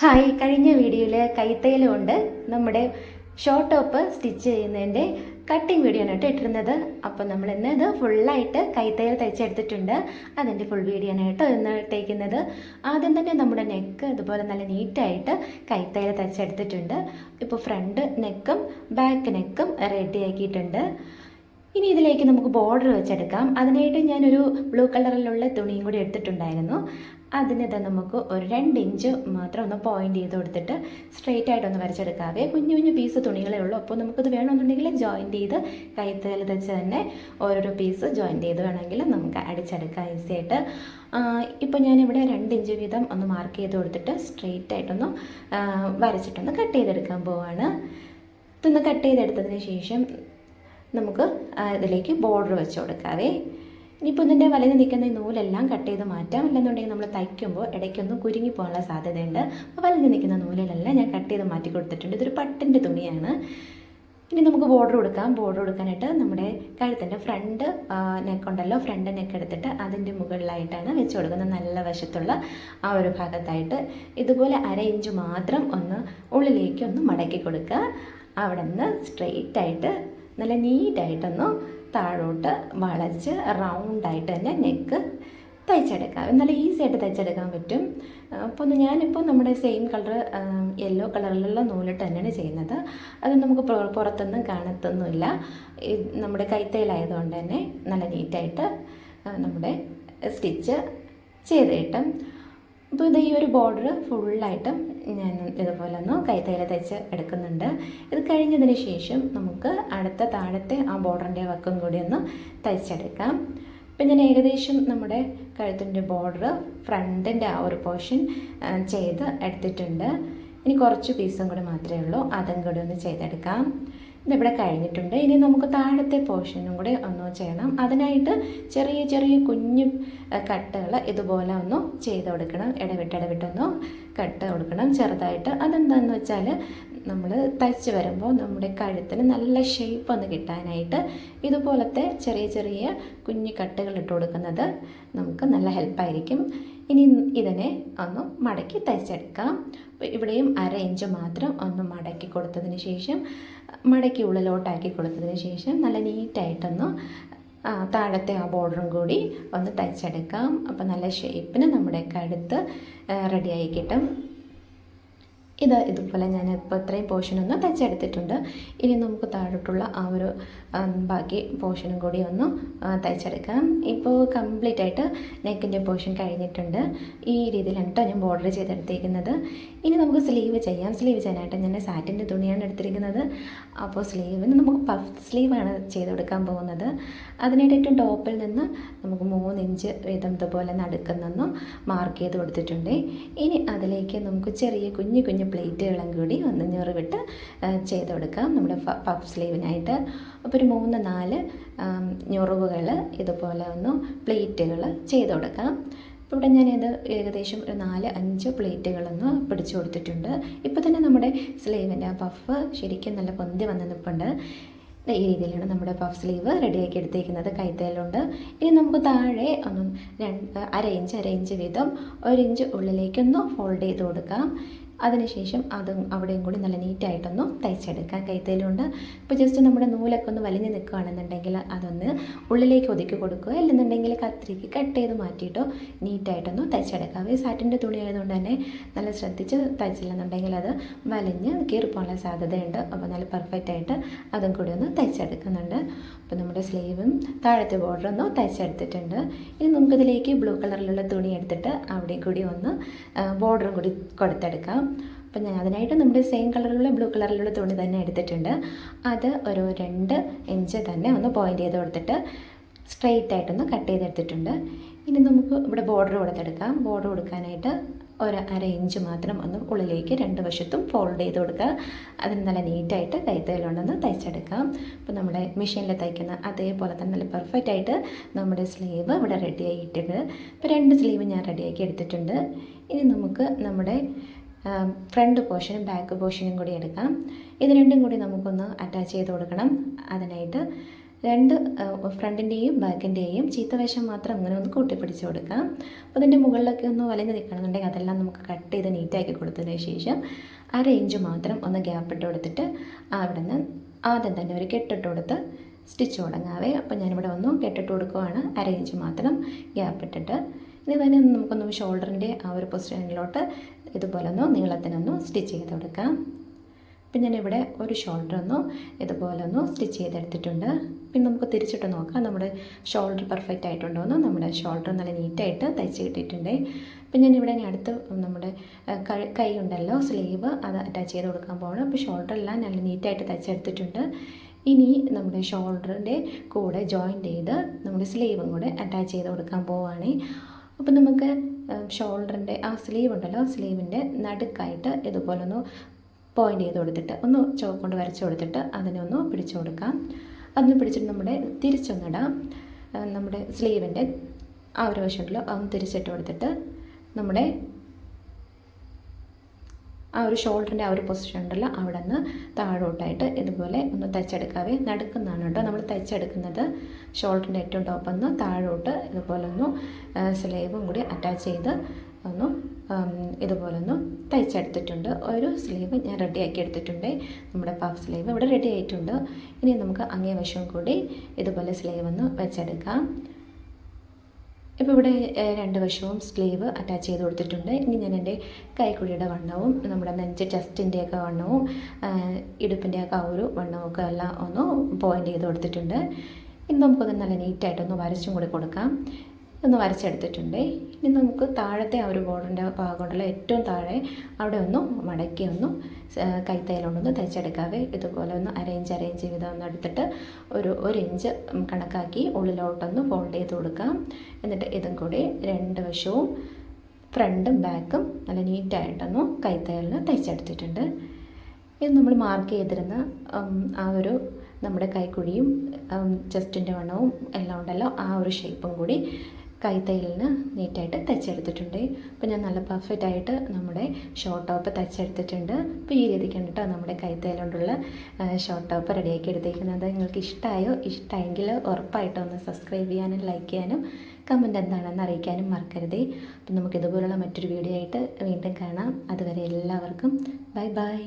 Hi കഴിഞ്ഞ വീഡിയോയിൽ കൈത്തയിൽ കൊണ്ട് നമ്മുടെ ഷോർട്ട് ടോപ്പ് സ്റ്റിച്ച് ചെയ്യുന്നതിന്റെ കട്ടിങ് വീഡിയോ ആണ് കേട്ടോ ഇട്ടിരുന്നത്. അപ്പോൾ നമ്മൾ ഇന്ന് ഇത് ഫുള്ളായിട്ട് കൈത്തയിൽ തയ്ച്ചെടുത്തിട്ടുണ്ട്. അതിന്റെ ഫുൾ വീഡിയോ ആണ് കേട്ടോ ഇന്ന് ഇട്ടേക്കുന്നത്. ആദ്യം തന്നെ നമ്മുടെ നെക്ക് ഇതുപോലെ നല്ല നീറ്റായിട്ട് കൈത്തയിൽ തയ്ച്ചെടുത്തിട്ടുണ്ട്. ഇപ്പോൾ ഫ്രണ്ട് നെക്കും ബാക്ക് നെക്കും റെഡി ആക്കിയിട്ടുണ്ട്. ഇനി ഇതിലേക്ക് നമുക്ക് ബോർഡർ വെച്ചെടുക്കാം. അതിനായിട്ട് ഞാനൊരു ബ്ലൂ കളറിലുള്ള തുണിയും കൂടി എടുത്തിട്ടുണ്ടായിരുന്നു. അതിന് ഇത് നമുക്ക് ഒരു രണ്ട് ഇഞ്ച് മാത്രം ഒന്ന് പോയിന്റ് ചെയ്ത് കൊടുത്തിട്ട് സ്ട്രെയിറ്റ് ആയിട്ടൊന്ന് വരച്ചെടുക്കാവേ കുഞ്ഞു കുഞ്ഞു പീസ് തുണികളേ ഉള്ളൂ. അപ്പോൾ നമുക്കത് വേണമെന്നുണ്ടെങ്കിൽ ജോയിന്റ് ചെയ്ത് കൈത്തേൽ വെച്ച് തന്നെ ഓരോരോ പീസ് ജോയിന്റ് ചെയ്ത് വേണമെങ്കിൽ നമുക്ക് അടിച്ചെടുക്കാം. ഈസി ആയിട്ട്. ഇപ്പോൾ ഞാനിവിടെ രണ്ട് ഇഞ്ച് വീതം ഒന്ന് മാർക്ക് ചെയ്ത് കൊടുത്തിട്ട് സ്ട്രെയിറ്റ് ആയിട്ടൊന്ന് വരച്ചിട്ടൊന്ന് കട്ട് ചെയ്തെടുക്കാൻ പോവാണ്. ഇതൊന്ന് കട്ട് ചെയ്തെടുത്തതിന് ശേഷം നമുക്ക് ഇതിലേക്ക് ബോർഡർ വെച്ച് കൊടുക്കാവേ ഇനിയിപ്പോൾ ഇതിന്റെ വലഞ്ഞ് നിൽക്കുന്ന ഈ നൂലെല്ലാം കട്ട് ചെയ്ത് മാറ്റാം അല്ലെന്നുണ്ടെങ്കിൽ നമ്മൾ തയ്ക്കുമ്പോൾ ഇടയ്ക്കൊന്നും കുരുങ്ങി പോകാനുള്ള സാധ്യതയുണ്ട്. അപ്പോൾ വലഞ്ഞ് നിൽക്കുന്ന നൂലിലെല്ലാം ഞാൻ കട്ട് ചെയ്ത് മാറ്റി കൊടുത്തിട്ടുണ്ട്. ഇതൊരു പട്ടിന്റെ തുണിയാണ്. ഇനി നമുക്ക് ബോർഡർ കൊടുക്കാം. ബോർഡർ കൊടുക്കാനായിട്ട് നമ്മുടെ കഴുത്തിന്റെ ഫ്രണ്ട് നെക്ക് ഉണ്ടല്ലോ. ഫ്രണ്ട് നെക്ക് എടുത്തിട്ട് അതിന്റെ മുകളിലായിട്ടാണ് വെച്ച് കൊടുക്കുന്നത്. നല്ല വശത്തുള്ള ആ ഒരു ഭാഗത്തായിട്ട്. ഇതുപോലെ അര ഇഞ്ച് മാത്രം ഒന്ന് ഉള്ളിലേക്ക് ഒന്ന് മടക്കി കൊടുക്കുക. അവിടെ നിന്ന് സ്ട്രെയിറ്റ് ആയിട്ട് നല്ല നീറ്റായിട്ടൊന്ന് താഴോട്ട് വളച്ച് റൗണ്ടായിട്ട് തന്നെ നെക്ക് തയ്ച്ചെടുക്കാം. നല്ല ഈസി ആയിട്ട് തയ്ച്ചെടുക്കാൻ പറ്റും. അപ്പോൾ ഒന്ന് ഞാനിപ്പോൾ നമ്മുടെ സെയിം കളർ യെല്ലോ കളറിലുള്ള നൂലിട്ട് തന്നെയാണ് ചെയ്യുന്നത്. അത് നമുക്ക് പുറ- പുറത്തൊന്നും കാണത്തൊന്നുമില്ല. നമ്മുടെ കൈത്തയിലായതുകൊണ്ട് തന്നെ നല്ല നീറ്റായിട്ട് നമ്മുടെ സ്റ്റിച്ച് ചെയ്ത് അപ്പോൾ ഇത് ഈ ഒരു ബോർഡർ ഫുള്ളായിട്ടും ഞാൻ ഇതുപോലെ ഒന്ന് കൈത്തൈല തയ്ച്ച് എടുക്കുന്നുണ്ട്. ഇത് കഴിഞ്ഞതിന് ശേഷം നമുക്ക് അടുത്ത താഴത്തെ ആ ബോർഡറിന്റെ വക്കും കൂടി ഒന്ന് തയ്ച്ചെടുക്കാം. ഇപ്പം ഞാൻ ഏകദേശം നമ്മുടെ കഴുത്തിന്റെ ബോർഡർ ഫ്രണ്ടിന്റെ ആ ഒരു പോർഷൻ ചെയ്ത് എടുത്തിട്ടുണ്ട്. ഇനി കുറച്ച് പീസും കൂടി മാത്രമേ ഉള്ളൂ. അതും കൂടി ഒന്ന് ചെയ്തെടുക്കാം. ഇതിവിടെ കഴിഞ്ഞിട്ടുണ്ട്. ഇനി നമുക്ക് താഴത്തെ പോർഷനും കൂടി ഒന്ന് ചെയ്യണം. അതിനായിട്ട് ചെറിയ ചെറിയ കുഞ്ഞു കട്ടുകൾ ഇതുപോലെ ഒന്ന് ചെയ്ത് കൊടുക്കണം. ഇടവിട്ട് ഇടവിട്ടൊന്ന് കട്ട് കൊടുക്കണം. ചെറുതായിട്ട് അതെന്താണെന്ന് വെച്ചാൽ നമ്മൾ തയ്ച്ച് വരുമ്പോൾ നമ്മുടെ കഴുത്തിന് നല്ല ഷേപ്പ് ഒന്ന് കിട്ടാനായിട്ട് ഇതുപോലത്തെ ചെറിയ ചെറിയ കുഞ്ഞു കട്ടുകൾ ഇട്ട് കൊടുക്കുന്നത് നമുക്ക് നല്ല ഹെൽപ്പായിരിക്കും ഇനി ഇതിനെ ഒന്ന് മടക്കി തയ്ച്ചെടുക്കാം അപ്പോൾ ഇവിടെയും അര ഇഞ്ച് മാത്രം ഒന്ന് മടക്കി കൊടുത്തതിന് ശേഷം മടക്കി ഉള്ളിലോട്ടാക്കി കൊടുത്തതിന് ശേഷം നല്ല നീറ്റായിട്ടൊന്ന് താഴത്തെ ആ ബോർഡറും കൂടി ഒന്ന് തയ്ച്ചെടുക്കാം. അപ്പോൾ നല്ല ഷേപ്പിന് നമ്മുടെ കഴുത്ത് റെഡിയായി കിട്ടും. ഇത് ഇതുപോലെ ഞാൻ ഇപ്പോൾ ഇത്രയും പോർഷനൊന്ന് തയ്ച്ചെടുത്തിട്ടുണ്ട്. ഇനി നമുക്ക് താഴോട്ടുള്ള ആ ഒരു ബാക്കി പോർഷനും കൂടി ഒന്ന് തയ്ച്ചെടുക്കാം. ഇപ്പോൾ കംപ്ലീറ്റ് ആയിട്ട് നെക്കിന്റെ പോർഷൻ കഴിഞ്ഞിട്ടുണ്ട്. ഈ രീതിയിലാണ് കേട്ടോ ഞാൻ ബോർഡർ ചെയ്തെടുത്തിരിക്കുന്നത്. ഇനി നമുക്ക് സ്ലീവ് ചെയ്യാം. സ്ലീവ് ചെയ്യാനായിട്ട് ഞാൻ സാറ്റിന്റെ തുണിയാണ് എടുത്തിരിക്കുന്നത്. അപ്പോൾ സ്ലീവിന് നമുക്ക് പഫ് സ്ലീവാണ് ചെയ്ത് കൊടുക്കാൻ പോകുന്നത്. അതിനായിട്ട് ടോപ്പിൽ നിന്ന് നമുക്ക് മൂന്ന് ഇഞ്ച് വീതം ഇതുപോലെ നടുക്കുന്നൊന്നും മാർക്ക് ചെയ്ത് കൊടുത്തിട്ടുണ്ട്. ഇനി അതിലേക്ക് നമുക്ക് ചെറിയ കുഞ്ഞു കുഞ്ഞു പ്ലേറ്റുകളും കൂടി ഒന്ന് വിട്ട് ചെയ്ത് കൊടുക്കാം. നമ്മുടെ പഫ് സ്ലീവിനായിട്ട്. അപ്പോൾ ഒരു മൂന്ന് നാല് ഞൊറിവുകൾ ഇതുപോലെ ഒന്ന് പ്ലേറ്റുകൾ ചെയ്ത് കൊടുക്കാം. ഇപ്പോൾ ഇവിടെ ഞാനിത് ഏകദേശം ഒരു നാല് അഞ്ച് പ്ലേറ്റുകളൊന്ന് പിടിച്ചു കൊടുത്തിട്ടുണ്ട്. ഇപ്പോൾ തന്നെ നമ്മുടെ സ്ലീവിന്റെ ആ പഫ് ശരിക്കും നല്ല പൊന്തി വന്ന് നിൽപ്പുണ്ട് ഈ രീതിയിലാണ് നമ്മുടെ പഫ് സ്ലീവ് റെഡിയാക്കി എടുത്തേക്കുന്നത് കൈത്തേലുണ്ട് ഇനി നമുക്ക് താഴെ ഒന്ന് രണ്ട് അര ഇഞ്ച് അര ഇഞ്ച് വീതം ഒരു ഇഞ്ച് ഉള്ളിലേക്കൊന്ന് ഫോൾഡ് ചെയ്ത് കൊടുക്കാം. അതിനുശേഷം അതും അവിടെയും കൂടി നല്ല നീറ്റായിട്ടൊന്ന് തയ്ച്ചെടുക്കാം. കൈത്തേലുണ്ട്. ഇപ്പോൾ ജസ്റ്റ് നമ്മുടെ നൂലൊക്കെ ഒന്ന് വലിഞ്ഞ് നിൽക്കുകയാണെന്നുണ്ടെങ്കിൽ അതൊന്ന് ഉള്ളിലേക്ക് ഒതുക്കി കൊടുക്കുക. അല്ലെന്നുണ്ടെങ്കിൽ കത്രിക്ക് കട്ട് ചെയ്ത് മാറ്റിയിട്ടോ നീറ്റായിട്ടൊന്ന് തയ്ച്ചെടുക്കാം. ഈ സാറ്റിന്റെ തുണി ആയതുകൊണ്ട് തന്നെ നല്ല ശ്രദ്ധിച്ച് തയ്ച്ചില്ലെന്നുണ്ടെങ്കിൽ അത് വലിഞ്ഞ് കീറിപ്പോകാനുള്ള സാധ്യതയുണ്ട്. അപ്പോൾ നല്ല പെർഫെക്റ്റ് ആയിട്ട് അതും കൂടി ഒന്ന് തയ്ച്ചെടുക്കുന്നുണ്ട്. അപ്പോൾ നമ്മുടെ സ്ലീവും താഴത്തെ ബോർഡർ ഒന്ന് തയ്ച്ചെടുത്തിട്ടുണ്ട്. ഇനി നമുക്കിതിലേക്ക് ബ്ലൂ കളറിലുള്ള തുണി എടുത്തിട്ട് അവിടെ കൂടി ഒന്ന് ബോർഡറും കൂടി കൊടുത്തെടുക്കാം. അപ്പം ഞാൻ അതിനായിട്ട് നമ്മുടെ സെയിം കളറിലുള്ള ബ്ലൂ കളറിലുള്ള തുണി തന്നെ എടുത്തിട്ടുണ്ട്. അത് ഒരു രണ്ട് ഇഞ്ച് തന്നെ ഒന്ന് പോയിന്റ് ചെയ്ത് കൊടുത്തിട്ട് സ്ട്രെയിറ്റ് ആയിട്ടൊന്ന് കട്ട് ചെയ്തെടുത്തിട്ടുണ്ട്. ഇനി നമുക്ക് ഇവിടെ ബോർഡർ കൊടുത്തെടുക്കാം. ബോർഡർ കൊടുക്കാനായിട്ട് ഒരു അര ഇഞ്ച് മാത്രം ഒന്ന് ഉള്ളിലേക്ക് രണ്ട് വശത്തും ഫോൾഡ് ചെയ്ത് കൊടുക്കുക. അതിന് നല്ല നീറ്റായിട്ട് കൈത്തയിലുണ്ടെന്ന് തയ്ച്ചെടുക്കാം. അപ്പോൾ നമ്മുടെ മെഷീനിൽ തയ്ക്കുന്ന അതേപോലെ തന്നെ നല്ല പെർഫെക്റ്റ് ആയിട്ട് നമ്മുടെ സ്ലീവ് ഇവിടെ ആയിട്ടുണ്ട്. ഇപ്പോൾ രണ്ട് സ്ലീവ് ഞാൻ റെഡിയാക്കി എടുത്തിട്ടുണ്ട്. ഇനി നമുക്ക് നമ്മുടെ ഫ്രണ്ട് പോർഷനും ബാക്ക് പോർഷനും കൂടി എടുക്കാം ഇത് രണ്ടും കൂടി നമുക്കൊന്ന് അറ്റാച്ച് ചെയ്ത് കൊടുക്കണം. അതിനായിട്ട് രണ്ട് ഫ്രണ്ടിന്റെയും ബാക്കിന്റെയും ചീത്തവശം മാത്രം അങ്ങനെ ഒന്ന് കൂട്ടിപ്പിടിച്ച് കൊടുക്കാം. അപ്പോൾ അതിന്റെ മുകളിലൊക്കെ ഒന്ന് വലഞ്ഞ് നിൽക്കണമെന്നുണ്ടെങ്കിൽ അതെല്ലാം നമുക്ക് കട്ട് ചെയ്ത് നീറ്റാക്കി കൊടുത്തതിന് ശേഷം അര ഇഞ്ച് മാത്രം ഒന്ന് ഗ്യാപ്പ് ഇട്ട് കൊടുത്തിട്ട് അവിടെ നിന്ന് ആദ്യം തന്നെ ഒരു കെട്ടിട്ട് കൊടുത്ത് സ്റ്റിച്ച് തുടങ്ങാവേ. അപ്പോൾ ഞാനിവിടെ ഒന്ന് കെട്ടിട്ട് കൊടുക്കുവാണ്. അര ഇഞ്ച് മാത്രം ഗ്യാപ്പ് ഇട്ടിട്ട് ഇനി തന്നെ നമുക്കൊന്ന് ഷോൾഡറിന്റെ ആ ഒരു പൊസിഷനിലോട്ട് ഇതുപോലെ ഒന്ന് നീളത്തിനൊന്ന് സ്റ്റിച്ച് ചെയ്ത് കൊടുക്കാം. അപ്പം ഞാനിവിടെ ഒരു ഷോൾഡർ ഒന്ന് ഇതുപോലെ ഒന്ന് സ്റ്റിച്ച് ചെയ്തെടുത്തിട്ടുണ്ട്. പിന്നെ നമുക്ക് തിരിച്ചിട്ട് നോക്കാം. നമ്മുടെ ഷോൾഡർ പെർഫെക്റ്റ് ആയിട്ടുണ്ടോ എന്ന്. നമ്മുടെ ഷോൾഡർ നല്ല നീറ്റായിട്ട് തയ്ച്ച് കിട്ടിയിട്ടുണ്ട്. അപ്പം ഞാനിവിടെ ഇനി അടുത്ത് നമ്മുടെ കൈ- ഉണ്ടല്ലോ സ്ലീവ് അത് അറ്റാച്ച് ചെയ്ത് കൊടുക്കാൻ പോകണം അപ്പോൾ ഷോൾഡർ എല്ലാം നല്ല നീറ്റായിട്ട് തയ്ച്ചെടുത്തിട്ടുണ്ട്. ഇനി നമ്മുടെ ഷോൾഡറിന്റെ കൂടെ ജോയിന്റ് ചെയ്ത് നമ്മുടെ സ്ലീവും കൂടെ അറ്റാച്ച് ചെയ്ത് കൊടുക്കാൻ പോവുകയാണ് അപ്പോൾ നമുക്ക് ഷോൾഡറിന്റെ ആ സ്ലീവ് ഉണ്ടല്ലോ സ്ലീവിന്റെ നടുക്കായിട്ട് ഇതുപോലെ ഒന്ന് പോയിന്റ് ചെയ്ത് കൊടുത്തിട്ട് ഒന്ന് ചോക്ക് കൊണ്ട് വരച്ച് കൊടുത്തിട്ട് അതിനെ ഒന്ന് പിടിച്ചു കൊടുക്കാം. അതിന് പിടിച്ചിട്ട് നമ്മുടെ തിരിച്ചൊന്നിടാം. നമ്മുടെ സ്ലീവിന്റെ ആ ഒരു വശമുണ്ടല്ലോ അതൊന്ന് തിരിച്ചിട്ട് കൊടുത്തിട്ട് നമ്മുടെ ആ ഒരു ഷോൾഡറിന്റെ ആ ഒരു പൊസിഷൻ ഉണ്ടല്ലോ അവിടെ നിന്ന് താഴോട്ടായിട്ട് ഇതുപോലെ ഒന്ന് തയ്ച്ചെടുക്കാവേ നടുക്കുന്നാണ് കേട്ടോ നമ്മൾ തയ്ച്ചെടുക്കുന്നത് ഷോൾഡറിന്റെ ഏറ്റവും ടോപ്പ് ഒന്ന് താഴോട്ട് ഇതുപോലെ ഒന്ന് സ്ലീവും കൂടി അറ്റാച്ച് ചെയ്ത് ഒന്ന് ഉം, ഇതുപോലെ ഒന്ന് തയ്ച്ചെടുത്തിട്ടുണ്ട്. ഒരു സ്ലീവ് ഞാൻ റെഡിയാക്കി എടുത്തിട്ടുണ്ട്. നമ്മുടെ പഫ് സ്ലീവ് ഇവിടെ റെഡി ആയിട്ടുണ്ട്. ഇനി നമുക്ക് അങ്ങേ വശവും കൂടി ഇതുപോലെ സ്ലീവ് ഒന്ന് വെച്ചെടുക്കാം. ഇപ്പോൾ ഇവിടെ രണ്ട് വശവും സ്ലീവ് അറ്റാച്ച് ചെയ്ത് കൊടുത്തിട്ടുണ്ട്. ഇനി ഞാൻ എന്റെ കൈക്കുഴിയുടെ വണ്ണവും നമ്മുടെ നെഞ്ച് ചെസ്റ്റിന്റെയൊക്കെ വണ്ണവും ഇടുപ്പിന്റെയൊക്കെ ആ ഒരു വണ്ണവും ഒക്കെ എല്ലാം ഒന്ന് പോയിന്റ് ചെയ്ത് കൊടുത്തിട്ടുണ്ട്. ഇനി നമുക്കൊന്ന് നല്ല നീറ്റായിട്ടൊന്ന് വരച്ചും കൂടി കൊടുക്കാം. ഒന്ന് വരച്ചെടുത്തിട്ടുണ്ട്. ഇനി നമുക്ക് താഴത്തെ ആ ഒരു ബോർഡിന്റെ ഭാഗമുണ്ടല്ലോ ഏറ്റവും താഴെ അവിടെ ഒന്ന് മടക്കി ഒന്ന് കൈത്തൈലുണ്ടൊന്ന് തയ്ച്ചെടുക്കാവേ ഇതുപോലെ ഒന്ന് അരേഞ്ച് അറേഞ്ച് ചെയ്ത് ഒന്ന് എടുത്തിട്ട് ഒരു ഒരു ഇഞ്ച് കണക്കാക്കി ഉള്ളിലോട്ടൊന്ന് ഫോൾഡ് ചെയ്ത് കൊടുക്കാം. എന്നിട്ട് ഇതും കൂടി രണ്ട് വശവും ഫ്രണ്ടും ബാക്കും നല്ല നീറ്റായിട്ടൊന്ന് കൈത്തൈലിന് തയ്ച്ചെടുത്തിട്ടുണ്ട് ഇത് നമ്മൾ മാർക്ക് ചെയ്തിരുന്ന ആ ഒരു നമ്മുടെ കൈക്കുഴിയും ചെസ്റ്റിന്റെ വണ്ണവും എല്ലാം ഉണ്ടല്ലോ ആ ഒരു ഷേപ്പും കൂടി കൈത്തൈലിന് നീറ്റായിട്ട് തയ്ച്ചെടുത്തിട്ടുണ്ട് അപ്പോൾ ഞാൻ നല്ല പെർഫെക്റ്റ് ആയിട്ട് നമ്മുടെ ഷോർട്ട് ടോപ്പ് തയ്ച്ചെടുത്തിട്ടുണ്ട് അപ്പോൾ ഈ രീതിക്കാണ് കേട്ടോ നമ്മുടെ കൈത്തൈൽ കൊണ്ടുള്ള ഷോർട്ട് ടോപ്പ് റെഡിയാക്കി എടുത്തേക്കുന്നത്. നിങ്ങൾക്ക് ഇഷ്ടമായോ ഇഷ്ടമായെങ്കിൽ ഉറപ്പായിട്ടും ഒന്ന് സബ്സ്ക്രൈബ് ചെയ്യാനും ലൈക്ക് ചെയ്യാനും കമന്റ് എന്താണെന്ന് അറിയിക്കാനും മറക്കരുതേ. അപ്പം നമുക്ക് ഇതുപോലുള്ള മറ്റൊരു വീഡിയോ ആയിട്ട് വീണ്ടും കാണാം. അതുവരെ എല്ലാവർക്കും ബൈ ബൈ